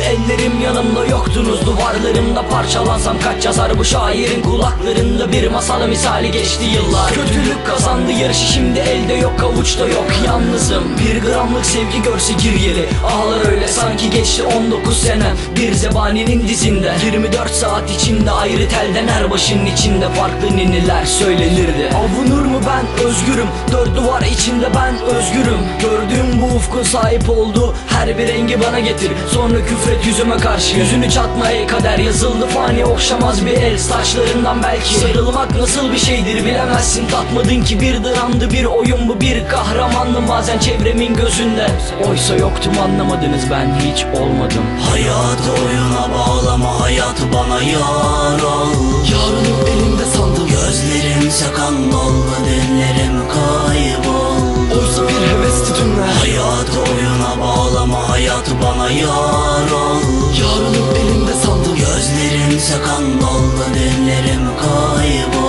ellerim yanımda yoktunuz. Duvarlarımda parçalansam kaç yazar bu şairin kulaklarında Bir masal misali geçti yıllar. Kötülük kazandı yarışı şimdi elde yok avuçta yok. Yalnızım bir gramlık sevgi görse gir yeli Ağlar öyle sanki geçti 19 sene. Bir zebaninin dizinde 24 saat içinde ayrı telden her başının içinde Farklı niniler söylenirdi. Avunur mu ben? Özgürüm. Dört duvar içinde ben özgürüm. Gördüğüm bu ufkun sahip olduğu her bir rengi bana getir. Sonra küfret yüzüme karşı. Yüzünü çatma ey kader yazıldı. Fani okşamaz bir el. Saçlarından belki Sarılmak nasıl bir şeydir bilemezsin. Tatmadın ki bir dramdı bir oyun bu bir kahramandım Bazen çevremin gözünde. Oysa yoktum anlamadınız ben hiç olmadım. Hayatı oyuna bağlama hayatı bana yar ol. Yarınım elimde sandım. Gözlerimse kan doldu dünlerim kaybol. Oysa bir hevesti dünler Hayatı oyuna bağlama hayatı bana yar ol. Yarınım elimde sandım. Gözlerimse kan doldu dünlerim kaybol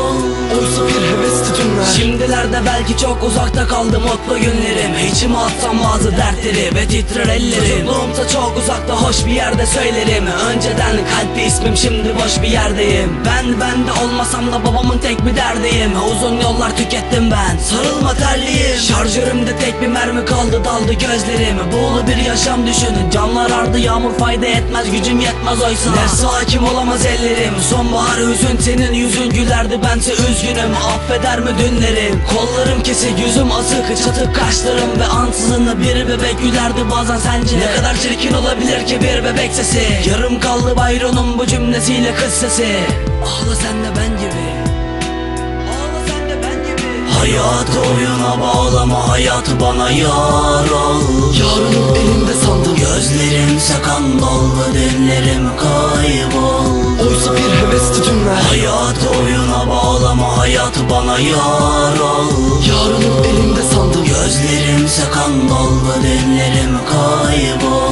Şimdilerde belki çok uzakta kaldı mutlu günlerim İçime atsam bazı dertleri ve titrer ellerim Çocukluğumsa çok uzakta hoş bir yerde söylerim. Önceden kalpte ismim şimdi boş bir yerdeyim. Ben ben de olmasam da babamın tek bir derdiyim. Uzun yollar tükettim ben sarılma terliyim. Şarjörümde tek bir mermi kaldı daldı gözlerim. Buğulu bir yaşam düşünün camlar ardı yağmur fayda etmez gücüm yetmez oysa. Nefse hakim olamaz ellerim. Sonbahar hüzün senin yüzün gülerdi bense üzgünüm. Affeder mi dünlerim? Kollarım kesik yüzüm asık çatık kaşlarım Ve ansızın bir bebek gülerdi bazen sence? Ne kadar çirkin olabilir ki bir bebek sesi? Yarım kaldı Bayron'un bu cümlesiyle kız sesi. Ağla sen de ben gibi. Ağla sen de ben gibi. Hayatı oyuna bağlama hayatı bana yar ol. Yarınım elimde sandım. Gözlerimse kan doldu dünlerim kaybol hayatı bana yar ol. Yarınım elimde sandım. Gözlerimse kan doldu dünlerim kaybol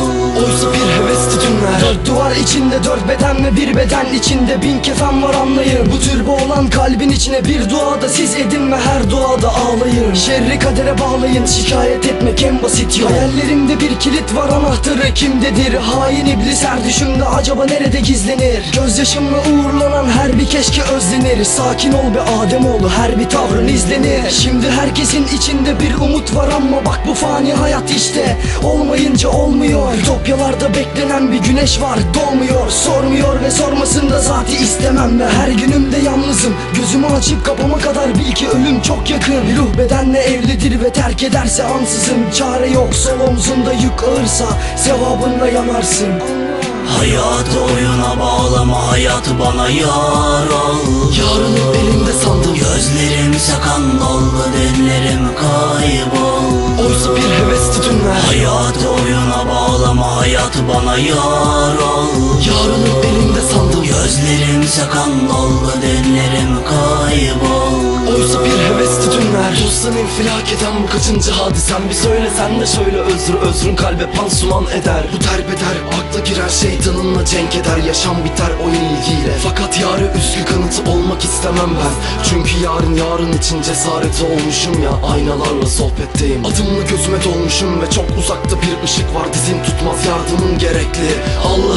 duvar içinde dört beden ve bir beden içinde bin kefen var anlayın. Bu türbe olan kalbin içine bir duada siz edin ve her duada ağlayın. Şerri kadere bağlayın şikayet etmek en basit yol. Hayallerimde bir kilit var anahtarı kimdedir? Hain iblis her düşümde acaba nerede gizlenir? Gözyaşımla uğurlanan her bir keşke özlenir. Sakin ol be Ademoğlu her bir tavrın izlenir. Şimdi herkesin içinde bir umut var ama bak bu fani hayat işte. Olmayınca olmuyor Ütopyalarda beklenen bir güneş var. Doğmuyor sormuyor ve sormasını da zati istemem ve Her günümde yalnızım. Gözümü açıp kapama kadar bil ki ölüm çok yakın. Ruh bedenle evlidir ve terk ederse ansızın. Çare yok sol omzunda yük ağırsa Sevabınla yanarsın Hayatı oyuna bağlama hayatı bana yar ol. Yarınım elimde sandım. Gözlerimse kan doldu dünlerim kaybol. Oysa bir hevesti dünler Hayatı oyuna bağlama hayatı bana yar ol. Yarınım elimde sandım Gözlerimse kan doldu dünlerim kaybol Oysa bir hevesti dünler Dosttan infilak eden bu kaçıncı hadisen Bir söyle sen de şöyle özür özrün kalbe pansuman eder. Bu derbeder akla girer şeytanınla cenk eder. Yaşam biter o ilgiyle. Fakat yarı üzgü kanıtı olmak istemem ben. Çünkü yarın yarın için cesareti olmuşum ya. Aynalarla sohbetteyim. Adımla gözüme dolmuşum ve çok uzakta bir ışık var. Dizin tutmaz yardımın gerekli. Allah'ım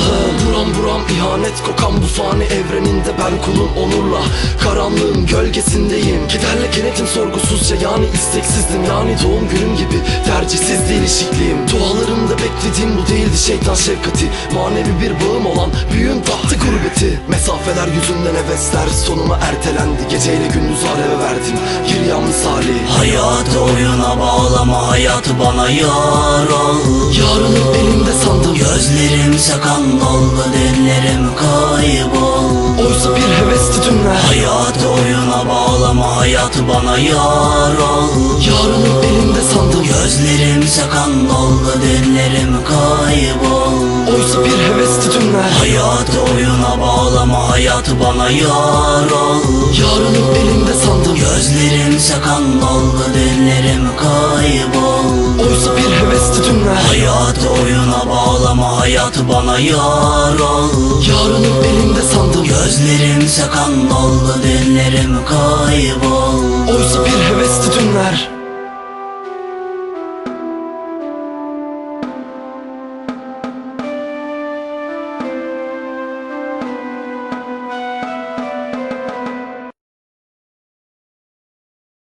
buram ihanet kokan bu fani evreninde Ben kulun onurla. Karanlığın gölgesindeyim. Kederle kenetim sorgusuzca yani isteksizdim. Yani doğum günüm gibi tercihsiz değişikliğim Dualarımda beklediğim bu değildi şeytan şefkati. Manevi bir bağım olan büyüğün tahtı gurbeti. Mesafeler yüzünden hevesler sonuma ertelendi. Geceyle gündüz areve verdim. Giryan misali Hayatı oyuna bağlama hayatı bana yar ol. Yarınım elimde sandım. Gözlerimse kan doldu dünlerim kaybol. Oysa bir hevesti dünler Hayatı bağlama hayatı bana yar ol Yarınım elimde sandım. Gözlerimse kan doldu dünlerim kaybol Oysa bir hevesti dünler Hayatı oyuna bağlama hayatı bana yar ol Yarınım elimde sandım. Gözlerimse kan doldu dünlerim kaybol Oysa bir hevesti dünler Hayatı oyuna bağlama hayatı bana yar ol Yarınım elimde Gözlerim sakan doldu dünlerim kayboldu. Oysa bir hevesti dünler.